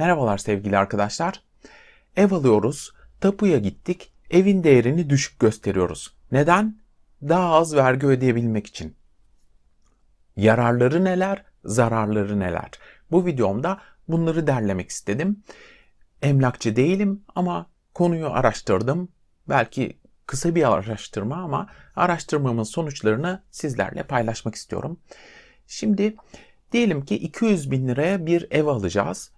Merhabalar sevgili arkadaşlar. Ev alıyoruz, tapuya gittik, evin değerini düşük gösteriyoruz. Neden? Daha az vergi ödeyebilmek için. Yararları neler, zararları neler? Bu videomda bunları derlemek istedim. Emlakçı değilim ama konuyu araştırdım. Belki kısa bir araştırma ama araştırmamın sonuçlarını sizlerle paylaşmak istiyorum. Şimdi diyelim ki 200 bin liraya bir ev alacağız.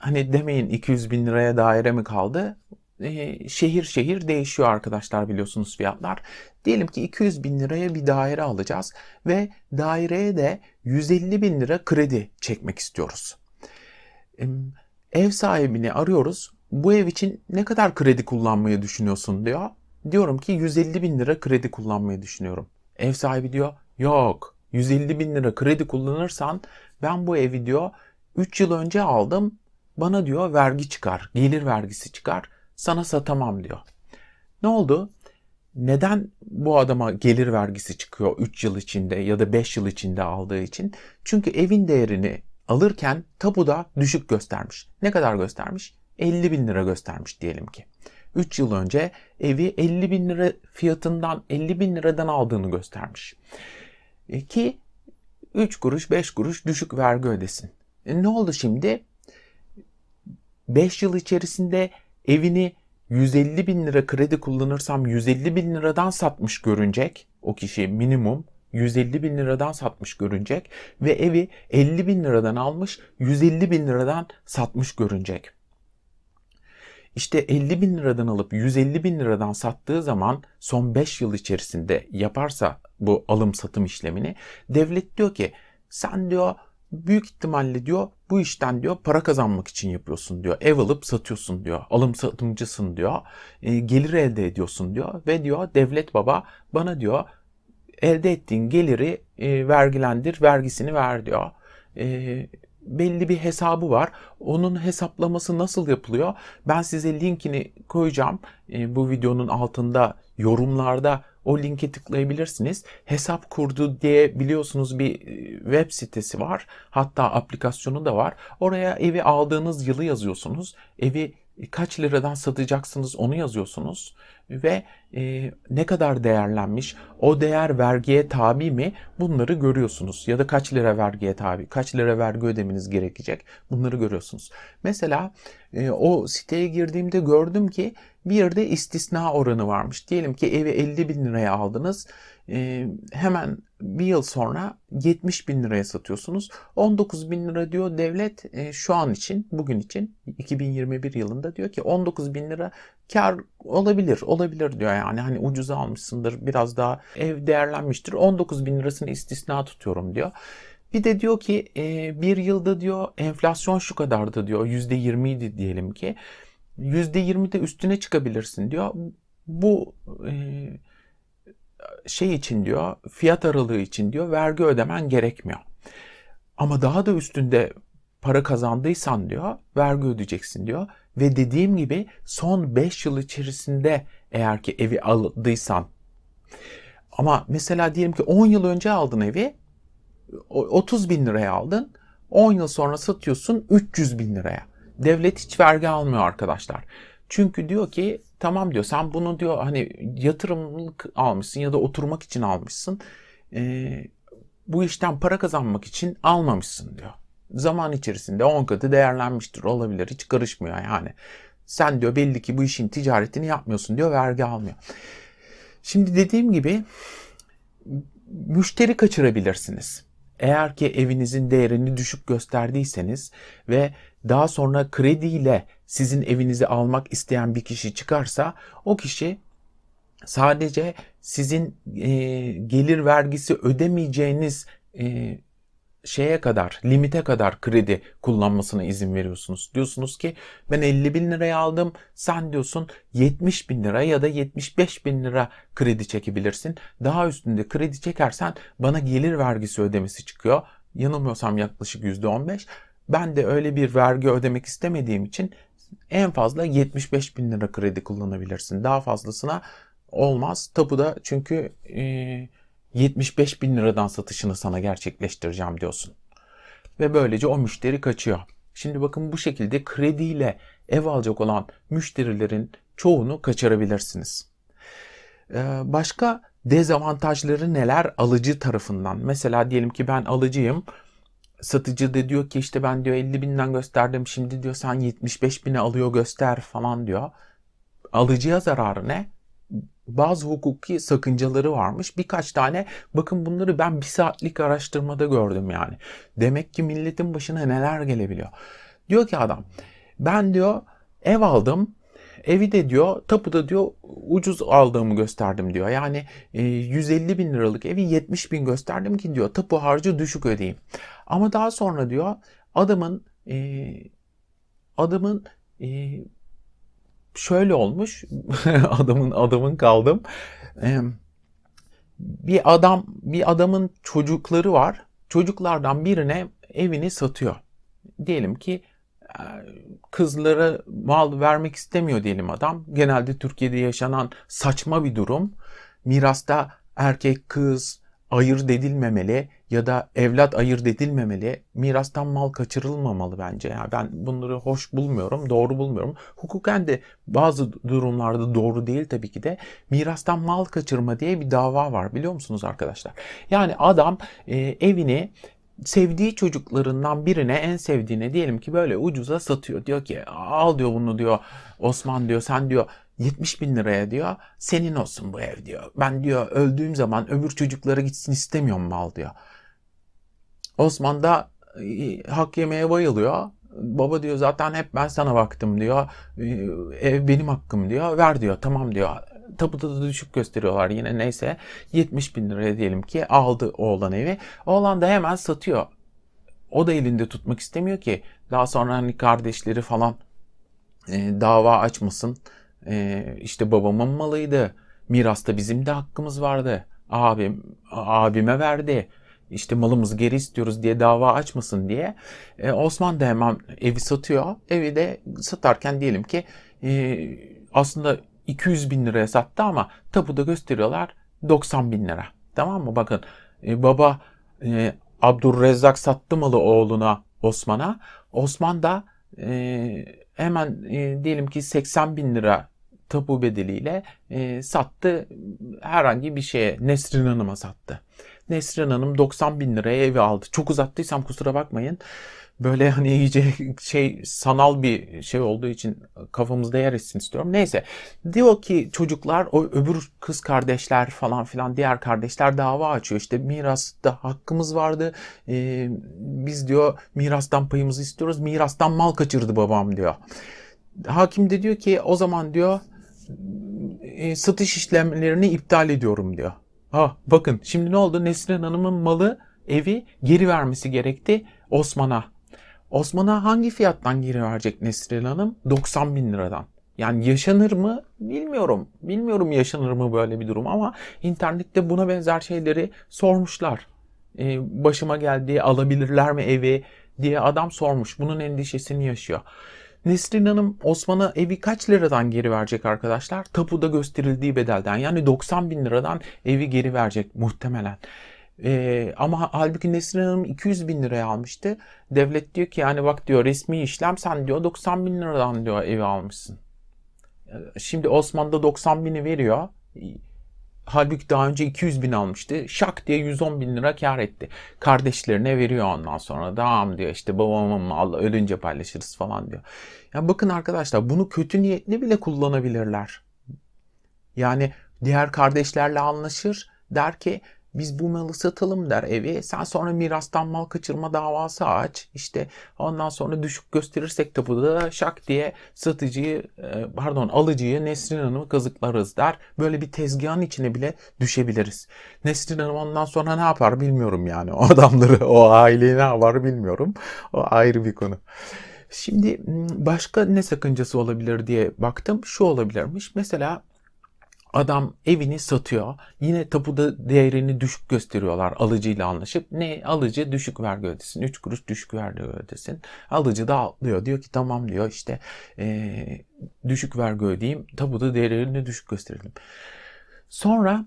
Hani demeyin 200 bin liraya daire mi kaldı? Ee, şehir şehir değişiyor arkadaşlar biliyorsunuz fiyatlar. Diyelim ki 200 bin liraya bir daire alacağız ve daireye de 150 bin lira kredi çekmek istiyoruz. Ee, ev sahibini arıyoruz. Bu ev için ne kadar kredi kullanmayı düşünüyorsun diyor. Diyorum ki 150 bin lira kredi kullanmayı düşünüyorum. Ev sahibi diyor yok 150 bin lira kredi kullanırsan ben bu evi diyor 3 yıl önce aldım bana diyor vergi çıkar gelir vergisi çıkar sana satamam diyor. Ne oldu? Neden bu adama gelir vergisi çıkıyor 3 yıl içinde ya da 5 yıl içinde aldığı için? Çünkü evin değerini alırken tapuda düşük göstermiş. Ne kadar göstermiş? 50 bin lira göstermiş diyelim ki. 3 yıl önce evi 50 bin lira fiyatından 50 bin liradan aldığını göstermiş. E, ki 3 kuruş 5 kuruş düşük vergi ödesin. E ne oldu şimdi? 5 yıl içerisinde evini 150 bin lira kredi kullanırsam 150 bin liradan satmış görünecek. O kişi minimum 150 bin liradan satmış görünecek ve evi 50 bin liradan almış 150 bin liradan satmış görünecek. İşte 50 bin liradan alıp 150 bin liradan sattığı zaman son 5 yıl içerisinde yaparsa bu alım satım işlemini devlet diyor ki sen diyor büyük ihtimalle diyor bu işten diyor para kazanmak için yapıyorsun diyor. Ev alıp satıyorsun diyor. Alım satımcısın diyor. E, gelir elde ediyorsun diyor. Ve diyor devlet baba bana diyor elde ettiğin geliri e, vergilendir, vergisini ver diyor. E, belli bir hesabı var. Onun hesaplaması nasıl yapılıyor? Ben size linkini koyacağım. E, bu videonun altında yorumlarda o linke tıklayabilirsiniz. Hesap kurdu diye biliyorsunuz bir e, web sitesi var. Hatta aplikasyonu da var. Oraya evi aldığınız yılı yazıyorsunuz. Evi kaç liradan satacaksınız onu yazıyorsunuz ve e, ne kadar değerlenmiş, o değer vergiye tabi mi bunları görüyorsunuz. Ya da kaç lira vergiye tabi, kaç lira vergi ödemeniz gerekecek bunları görüyorsunuz. Mesela e, o siteye girdiğimde gördüm ki bir yerde istisna oranı varmış. Diyelim ki evi 50 bin liraya aldınız. E, hemen bir yıl sonra 70 bin liraya satıyorsunuz. 19 bin lira diyor devlet e, şu an için, bugün için 2021 yılında diyor ki 19 bin lira kar olabilir, olabilir diyor yani. Hani ucuza almışsındır, biraz daha ev değerlenmiştir. 19 bin lirasını istisna tutuyorum diyor. Bir de diyor ki e, bir yılda diyor enflasyon şu kadardı diyor. %20 idi diyelim ki. %20 de üstüne çıkabilirsin diyor. Bu e, şey için diyor, fiyat aralığı için diyor vergi ödemen gerekmiyor. Ama daha da üstünde para kazandıysan diyor vergi ödeyeceksin diyor. Ve dediğim gibi son 5 yıl içerisinde eğer ki evi aldıysan ama mesela diyelim ki 10 yıl önce aldın evi 30 bin liraya aldın 10 yıl sonra satıyorsun 300 bin liraya. Devlet hiç vergi almıyor arkadaşlar. Çünkü diyor ki tamam diyor sen bunu diyor hani yatırımlık almışsın ya da oturmak için almışsın. Ee, bu işten para kazanmak için almamışsın diyor. Zaman içerisinde 10 katı değerlenmiştir olabilir hiç karışmıyor yani. Sen diyor belli ki bu işin ticaretini yapmıyorsun diyor vergi almıyor. Şimdi dediğim gibi müşteri kaçırabilirsiniz. Eğer ki evinizin değerini düşük gösterdiyseniz ve daha sonra krediyle sizin evinizi almak isteyen bir kişi çıkarsa o kişi sadece sizin e, gelir vergisi ödemeyeceğiniz e, şeye kadar, limite kadar kredi kullanmasına izin veriyorsunuz. Diyorsunuz ki ben 50 bin liraya aldım, sen diyorsun 70 bin lira ya da 75 bin lira kredi çekebilirsin. Daha üstünde kredi çekersen bana gelir vergisi ödemesi çıkıyor. Yanılmıyorsam yaklaşık %15. Ben de öyle bir vergi ödemek istemediğim için en fazla 75 bin lira kredi kullanabilirsin. Daha fazlasına olmaz. Tapuda çünkü e, 75 bin liradan satışını sana gerçekleştireceğim diyorsun. Ve böylece o müşteri kaçıyor. Şimdi bakın bu şekilde krediyle ev alacak olan müşterilerin çoğunu kaçırabilirsiniz. Ee, başka dezavantajları neler alıcı tarafından? Mesela diyelim ki ben alıcıyım. Satıcı da diyor ki işte ben diyor 50 binden gösterdim şimdi diyor sen 75 bine alıyor göster falan diyor. Alıcıya zararı ne? Bazı hukuki sakıncaları varmış. Birkaç tane bakın bunları ben bir saatlik araştırmada gördüm yani. Demek ki milletin başına neler gelebiliyor. Diyor ki adam ben diyor ev aldım Evi de diyor tapuda diyor ucuz aldığımı gösterdim diyor. Yani e, 150 bin liralık evi 70 bin gösterdim ki diyor tapu harcı düşük ödeyeyim. Ama daha sonra diyor adamın e, adamın e, şöyle olmuş adamın adamın kaldım. E, bir adam bir adamın çocukları var. Çocuklardan birine evini satıyor. Diyelim ki kızlara mal vermek istemiyor diyelim adam. Genelde Türkiye'de yaşanan saçma bir durum. Mirasta erkek kız ayırt edilmemeli ya da evlat ayırt edilmemeli. Mirastan mal kaçırılmamalı bence. Yani ben bunları hoş bulmuyorum, doğru bulmuyorum. Hukuken de bazı durumlarda doğru değil tabii ki de. Mirastan mal kaçırma diye bir dava var biliyor musunuz arkadaşlar? Yani adam e, evini sevdiği çocuklarından birine en sevdiğine diyelim ki böyle ucuza satıyor. Diyor ki al diyor bunu diyor Osman diyor sen diyor 70 bin liraya diyor senin olsun bu ev diyor. Ben diyor öldüğüm zaman öbür çocuklara gitsin istemiyorum mal diyor. Osman da e, hak yemeye bayılıyor. Baba diyor zaten hep ben sana baktım diyor. E, ev benim hakkım diyor. Ver diyor tamam diyor tapuda da düşük gösteriyorlar yine neyse 70 bin liraya diyelim ki aldı oğlan evi. Oğlan da hemen satıyor. O da elinde tutmak istemiyor ki daha sonra hani kardeşleri falan e, dava açmasın. E, işte babamın malıydı. Mirasta bizim de hakkımız vardı. Abim abime verdi. İşte malımızı geri istiyoruz diye dava açmasın diye. E, Osman da hemen evi satıyor. Evi de satarken diyelim ki e, aslında 200 bin liraya sattı ama tapuda gösteriyorlar 90 bin lira. Tamam mı? Bakın e, baba e, Abdurrezzak sattı malı oğluna Osman'a. Osman da e, hemen e, diyelim ki 80 bin lira tapu bedeliyle e, sattı herhangi bir şeye Nesrin Hanım'a sattı. Nesrin Hanım 90 bin liraya evi aldı. Çok uzattıysam kusura bakmayın böyle hani iyice şey sanal bir şey olduğu için kafamızda yer etsin istiyorum. Neyse diyor ki çocuklar o öbür kız kardeşler falan filan diğer kardeşler dava açıyor. İşte mirasta hakkımız vardı. Ee, biz diyor mirastan payımızı istiyoruz. Mirastan mal kaçırdı babam diyor. Hakim de diyor ki o zaman diyor e, satış işlemlerini iptal ediyorum diyor. Ha bakın şimdi ne oldu? Nesrin Hanım'ın malı evi geri vermesi gerekti Osman'a. Osman'a hangi fiyattan geri verecek Nesrin Hanım? 90 bin liradan. Yani yaşanır mı bilmiyorum. Bilmiyorum yaşanır mı böyle bir durum ama internette buna benzer şeyleri sormuşlar. Ee, başıma geldi alabilirler mi evi diye adam sormuş. Bunun endişesini yaşıyor. Nesrin Hanım Osman'a evi kaç liradan geri verecek arkadaşlar? Tapuda gösterildiği bedelden yani 90 bin liradan evi geri verecek muhtemelen. Ee, ama halbuki Nesrin Hanım 200 bin liraya almıştı. Devlet diyor ki yani bak diyor resmi işlem sen diyor 90 bin liradan diyor evi almışsın. Ee, şimdi Osman'da 90 bini veriyor. Halbuki daha önce 200 bin almıştı. Şak diye 110 bin lira kar etti. Kardeşlerine veriyor ondan sonra. Tamam diyor işte babamın malı ölünce paylaşırız falan diyor. Ya bakın arkadaşlar bunu kötü niyetli bile kullanabilirler. Yani diğer kardeşlerle anlaşır. Der ki biz bu malı satalım der evi. Sen sonra mirastan mal kaçırma davası aç. İşte ondan sonra düşük gösterirsek tapuda da şak diye satıcıyı e, pardon alıcıyı Nesrin Hanım'ı kazıklarız der. Böyle bir tezgahın içine bile düşebiliriz. Nesrin Hanım ondan sonra ne yapar bilmiyorum yani. O adamları o aileyi ne yapar bilmiyorum. O ayrı bir konu. Şimdi başka ne sakıncası olabilir diye baktım. Şu olabilirmiş. Mesela Adam evini satıyor. Yine tapuda değerini düşük gösteriyorlar alıcıyla anlaşıp. Ne alıcı düşük vergi ödesin. 3 kuruş düşük vergi ödesin. Alıcı da atlıyor. Diyor ki tamam diyor işte ee, düşük vergi ödeyeyim. Tapuda değerini düşük gösterelim. Sonra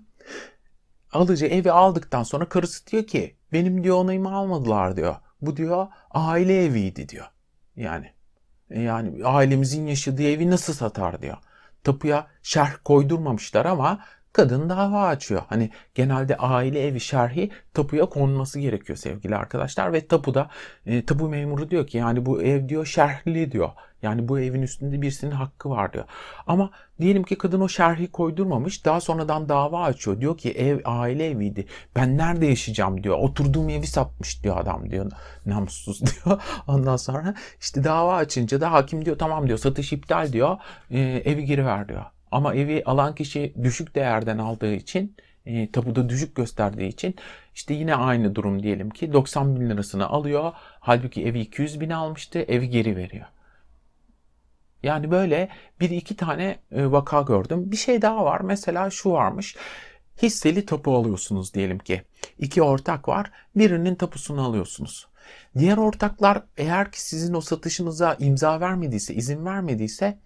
alıcı evi aldıktan sonra karısı diyor ki benim diyor onayımı almadılar diyor. Bu diyor aile eviydi diyor. Yani e, yani ailemizin yaşadığı evi nasıl satar diyor. Tapuya şerh koydurmamışlar ama kadın dava açıyor. Hani genelde aile evi şerhi tapuya konması gerekiyor sevgili arkadaşlar ve tapuda e, tapu memuru diyor ki yani bu ev diyor şerhli diyor. Yani bu evin üstünde birisinin hakkı var diyor. Ama diyelim ki kadın o şerhi koydurmamış daha sonradan dava açıyor. Diyor ki ev aile eviydi. Ben nerede yaşayacağım diyor. Oturduğum evi satmış diyor adam diyor. Namussuz diyor. Ondan sonra işte dava açınca da hakim diyor tamam diyor satış iptal diyor. E, evi geri ver diyor. Ama evi alan kişi düşük değerden aldığı için e, tapuda düşük gösterdiği için işte yine aynı durum diyelim ki 90 bin lirasını alıyor. Halbuki evi 200 bin almıştı evi geri veriyor. Yani böyle bir iki tane e, vaka gördüm. Bir şey daha var. Mesela şu varmış. Hisseli tapu alıyorsunuz diyelim ki. İki ortak var. Birinin tapusunu alıyorsunuz. Diğer ortaklar eğer ki sizin o satışınıza imza vermediyse, izin vermediyse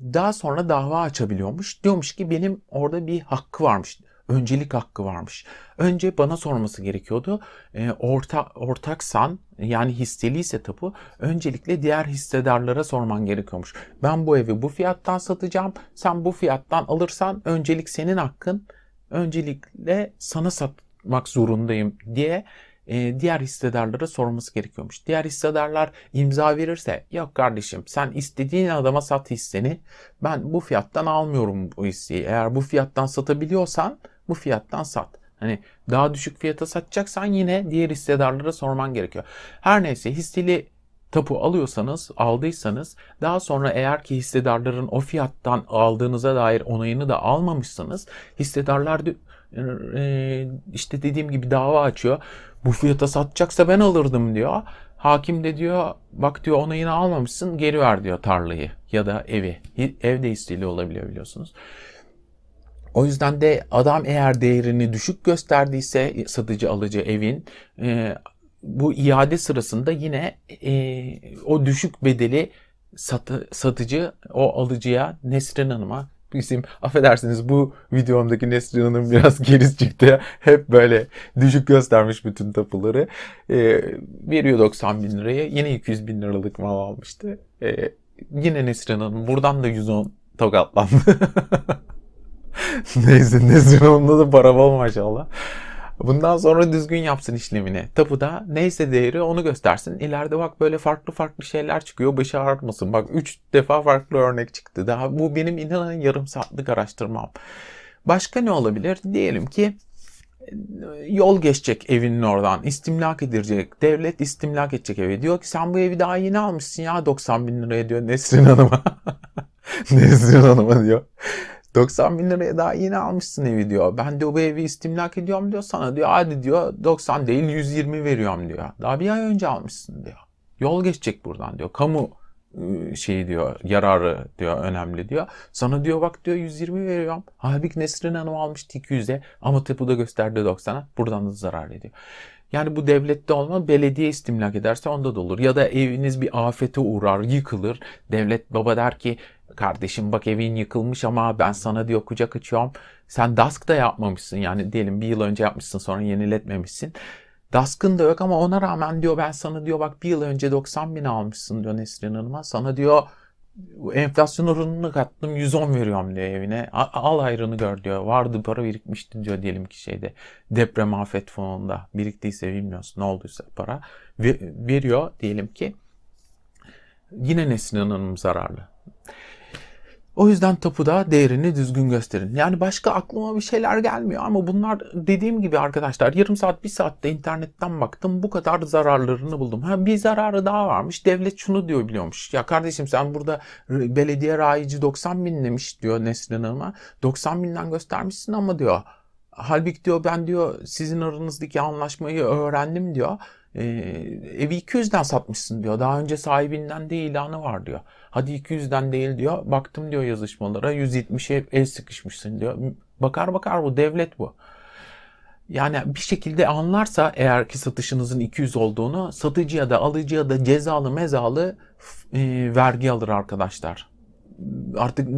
daha sonra dava açabiliyormuş. Diyormuş ki benim orada bir hakkı varmış. Öncelik hakkı varmış. Önce bana sorması gerekiyordu. E, orta, ortaksan yani hisseliyse tapu öncelikle diğer hissedarlara sorman gerekiyormuş. Ben bu evi bu fiyattan satacağım. Sen bu fiyattan alırsan öncelik senin hakkın. Öncelikle sana satmak zorundayım diye diğer hissedarlara sorması gerekiyormuş. Diğer hissedarlar imza verirse yok kardeşim sen istediğin adama sat hisseni. Ben bu fiyattan almıyorum bu hisseyi. Eğer bu fiyattan satabiliyorsan bu fiyattan sat. Hani daha düşük fiyata satacaksan yine diğer hissedarlara sorman gerekiyor. Her neyse hisseli tapu alıyorsanız, aldıysanız daha sonra eğer ki hissedarların o fiyattan aldığınıza dair onayını da almamışsanız hissedarlar e, işte dediğim gibi dava açıyor. Bu fiyata satacaksa ben alırdım diyor. Hakim de diyor bak diyor onayını almamışsın geri ver diyor tarlayı ya da evi. Ev de hisseli olabiliyor biliyorsunuz. O yüzden de adam eğer değerini düşük gösterdiyse satıcı alıcı evin e, bu iade sırasında yine e, o düşük bedeli satı, satıcı o alıcıya Nesrin Hanım'a bizim affedersiniz bu videomdaki Nesrin Hanım biraz geriz çıktı. Hep böyle düşük göstermiş bütün tapuları. E, veriyor 90 bin liraya. Yine 200 bin liralık mal almıştı. E, yine Nesrin Hanım buradan da 110 tokatlandı. Neyse Nesrin Hanım'da da para bol maşallah. Bundan sonra düzgün yapsın işlemini. Tapuda neyse değeri onu göstersin. İleride bak böyle farklı farklı şeyler çıkıyor. Başı ağrıtmasın. Bak 3 defa farklı örnek çıktı. Daha bu benim inanın yarım saatlik araştırmam. Başka ne olabilir? Diyelim ki yol geçecek evinin oradan. istimlak edilecek. Devlet istimlak edecek evi. Diyor ki sen bu evi daha yeni almışsın ya 90 bin liraya diyor Nesrin Hanım'a. Nesrin Hanım'a diyor. 90 bin liraya daha yeni almışsın evi diyor. Ben diyor bu evi istimlak ediyorum diyor sana diyor. Hadi diyor 90 değil 120 veriyorum diyor. Daha bir ay önce almışsın diyor. Yol geçecek buradan diyor. Kamu ıı, şeyi diyor yararı diyor önemli diyor. Sana diyor bak diyor 120 veriyorum. Halbuki Nesrin Hanım almıştı 200'e ama tapuda gösterdi 90'a. Buradan da zarar ediyor. Yani bu devlette olma belediye istimlak ederse onda da olur. Ya da eviniz bir afete uğrar, yıkılır. Devlet baba der ki kardeşim bak evin yıkılmış ama ben sana diyor kucak açıyorum. Sen DASK da yapmamışsın yani diyelim bir yıl önce yapmışsın sonra yeniletmemişsin. DASK'ın da yok ama ona rağmen diyor ben sana diyor bak bir yıl önce 90 bin almışsın diyor Nesrin Hanım'a. Sana diyor enflasyon oranını kattım 110 veriyorum diyor evine. Al ayrını gör diyor. Vardı para birikmişti diyor diyelim ki şeyde deprem afet fonunda biriktiyse bilmiyorsun ne olduysa para veriyor diyelim ki. Yine Nesrin Hanım zararlı. O yüzden tapuda değerini düzgün gösterin. Yani başka aklıma bir şeyler gelmiyor ama bunlar dediğim gibi arkadaşlar yarım saat bir saatte internetten baktım bu kadar zararlarını buldum. Ha bir zararı daha varmış. Devlet şunu diyor biliyormuş. Ya kardeşim sen burada belediye rayici 90 bin demiş diyor Nesrin Hanım'a. 90 binden göstermişsin ama diyor. Halbuki diyor ben diyor sizin aranızdaki anlaşmayı öğrendim diyor. Ee, evi 200'den satmışsın diyor. Daha önce sahibinden de ilanı var diyor. Hadi 200'den değil diyor. Baktım diyor yazışmalara 170'e el sıkışmışsın diyor. Bakar bakar bu devlet bu. Yani bir şekilde anlarsa eğer ki satışınızın 200 olduğunu satıcıya da alıcıya da cezalı mezalı e, vergi alır arkadaşlar. Artık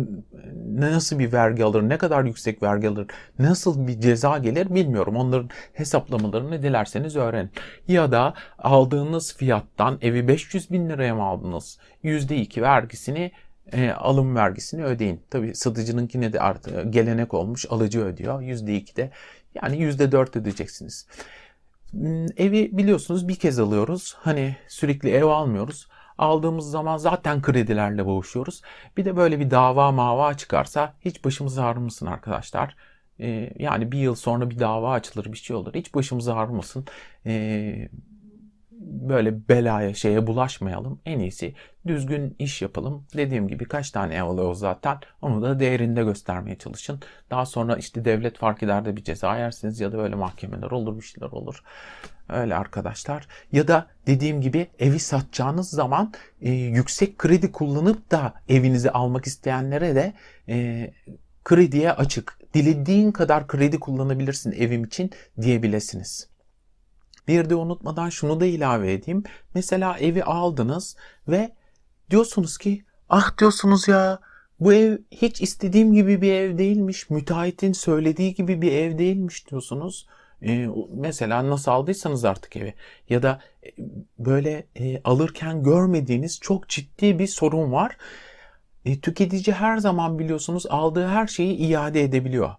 ne nasıl bir vergi alır, ne kadar yüksek vergi alır, nasıl bir ceza gelir bilmiyorum. Onların hesaplamalarını dilerseniz öğrenin. Ya da aldığınız fiyattan evi 500 bin liraya mı aldınız? %2 vergisini e, alım vergisini ödeyin. Tabii satıcınınkine de artık gelenek olmuş alıcı ödüyor. %2 de yani %4 ödeyeceksiniz. Hmm, Evi biliyorsunuz bir kez alıyoruz. Hani sürekli ev almıyoruz. Aldığımız zaman zaten kredilerle boğuşuyoruz. Bir de böyle bir dava mava çıkarsa hiç başımız ağrımasın arkadaşlar. Ee, yani bir yıl sonra bir dava açılır bir şey olur. Hiç başımız ağrımasın. Ee, böyle belaya şeye bulaşmayalım. En iyisi düzgün iş yapalım. Dediğim gibi kaç tane ev alıyoruz zaten. Onu da değerinde göstermeye çalışın. Daha sonra işte devlet fark eder de bir ceza yersiniz ya da böyle mahkemeler olur bir şeyler olur. Öyle arkadaşlar. Ya da dediğim gibi evi satacağınız zaman e, yüksek kredi kullanıp da evinizi almak isteyenlere de e, krediye açık. Dilediğin kadar kredi kullanabilirsin evim için diyebilirsiniz. Bir de unutmadan şunu da ilave edeyim. Mesela evi aldınız ve diyorsunuz ki ah diyorsunuz ya bu ev hiç istediğim gibi bir ev değilmiş. Müteahhitin söylediği gibi bir ev değilmiş diyorsunuz. Ee, mesela nasıl aldıysanız artık evi ya da e, böyle e, alırken görmediğiniz çok ciddi bir sorun var. E, tüketici her zaman biliyorsunuz aldığı her şeyi iade edebiliyor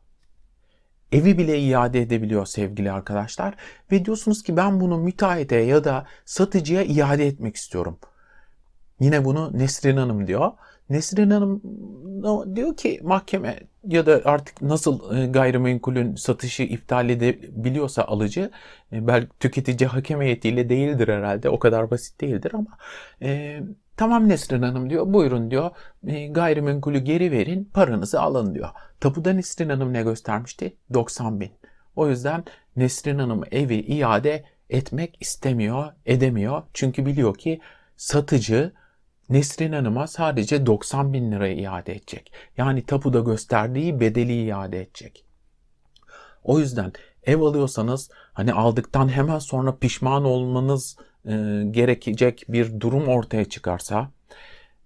evi bile iade edebiliyor sevgili arkadaşlar. Ve diyorsunuz ki ben bunu müteahhite ya da satıcıya iade etmek istiyorum. Yine bunu Nesrin Hanım diyor. Nesrin Hanım diyor ki mahkeme ya da artık nasıl e, gayrimenkulün satışı iptal edebiliyorsa alıcı e, belki tüketici hakem heyetiyle değildir herhalde o kadar basit değildir ama e, Tamam Nesrin Hanım diyor. Buyurun diyor. E, gayrimenkulü geri verin. Paranızı alın diyor. Tapuda Nesrin Hanım ne göstermişti? 90 bin. O yüzden Nesrin Hanım evi iade etmek istemiyor, edemiyor. Çünkü biliyor ki satıcı Nesrin Hanım'a sadece 90 bin liraya iade edecek. Yani tapuda gösterdiği bedeli iade edecek. O yüzden ev alıyorsanız hani aldıktan hemen sonra pişman olmanız e, gerekecek bir durum ortaya çıkarsa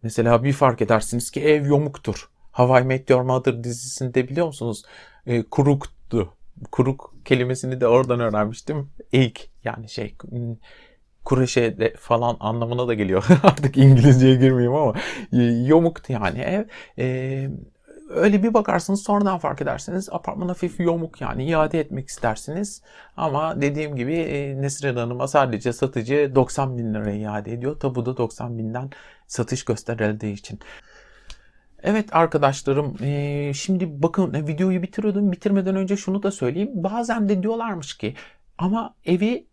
mesela bir fark edersiniz ki ev yomuktur. Hawaii Meteor Mother dizisinde biliyor musunuz? E, kuruktu. Kuruk kelimesini de oradan öğrenmiştim. İlk yani şey kureşe de falan anlamına da geliyor. Artık İngilizceye girmeyeyim ama e, yomuktu yani ev. E, öyle bir bakarsınız sonradan fark edersiniz apartman hafif yomuk yani iade etmek istersiniz. Ama dediğim gibi e, Nesrin Hanım'a sadece satıcı 90 bin lira iade ediyor. Tabu da 90 binden satış gösterildiği için. Evet arkadaşlarım e, şimdi bakın e, videoyu bitiriyordum. Bitirmeden önce şunu da söyleyeyim. Bazen de diyorlarmış ki ama evi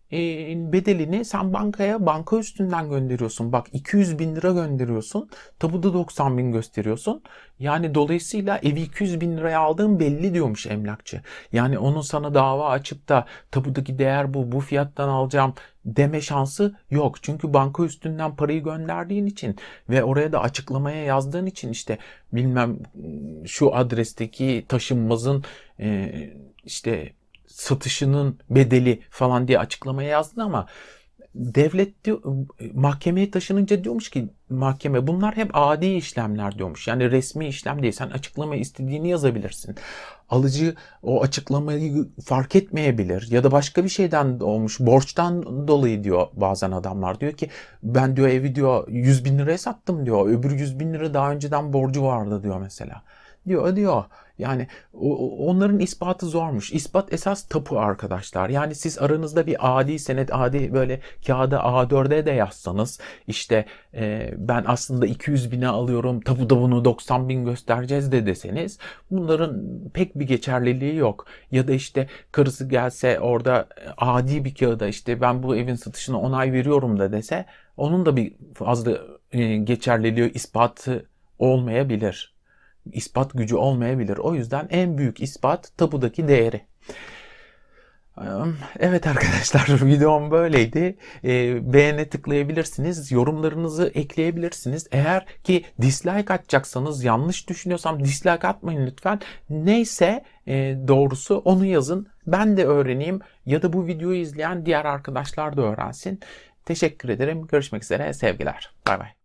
bedelini sen bankaya banka üstünden gönderiyorsun. Bak 200 bin lira gönderiyorsun. Tabuda 90 bin gösteriyorsun. Yani dolayısıyla evi 200 bin liraya aldığın belli diyormuş emlakçı. Yani onun sana dava açıp da tabudaki değer bu, bu fiyattan alacağım deme şansı yok. Çünkü banka üstünden parayı gönderdiğin için ve oraya da açıklamaya yazdığın için işte bilmem şu adresteki taşınmazın işte satışının bedeli falan diye açıklamaya yazdın ama devlet diyor, mahkemeye taşınınca diyormuş ki mahkeme bunlar hep adi işlemler diyormuş. Yani resmi işlem değil. Sen açıklama istediğini yazabilirsin. Alıcı o açıklamayı fark etmeyebilir ya da başka bir şeyden olmuş borçtan dolayı diyor bazen adamlar diyor ki ben diyor evi diyor 100 bin liraya sattım diyor öbür 100 bin lira daha önceden borcu vardı diyor mesela diyor diyor. Yani onların ispatı zormuş. İspat esas tapu arkadaşlar. Yani siz aranızda bir adi senet adi böyle kağıda A4'e de yazsanız işte e, ben aslında 200 bine alıyorum tapuda bunu 90 bin göstereceğiz de deseniz bunların pek bir geçerliliği yok. Ya da işte karısı gelse orada adi bir kağıda işte ben bu evin satışına onay veriyorum da dese onun da bir fazla e, geçerliliği ispatı olmayabilir ispat gücü olmayabilir. O yüzden en büyük ispat tapudaki değeri. Evet arkadaşlar videom böyleydi. E, beğene tıklayabilirsiniz. Yorumlarınızı ekleyebilirsiniz. Eğer ki dislike atacaksanız yanlış düşünüyorsam dislike atmayın lütfen. Neyse e, doğrusu onu yazın. Ben de öğreneyim ya da bu videoyu izleyen diğer arkadaşlar da öğrensin. Teşekkür ederim. Görüşmek üzere. Sevgiler. Bay bay.